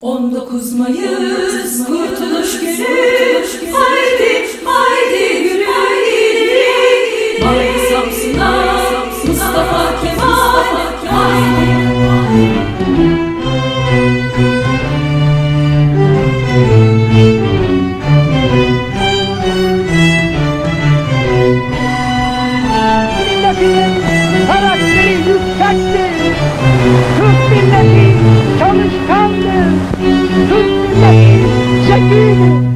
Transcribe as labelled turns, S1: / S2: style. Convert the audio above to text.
S1: 19 Mayıs, 19 Mayıs Kurtuluş Günü, Kurtuluş günü. Vai, filho!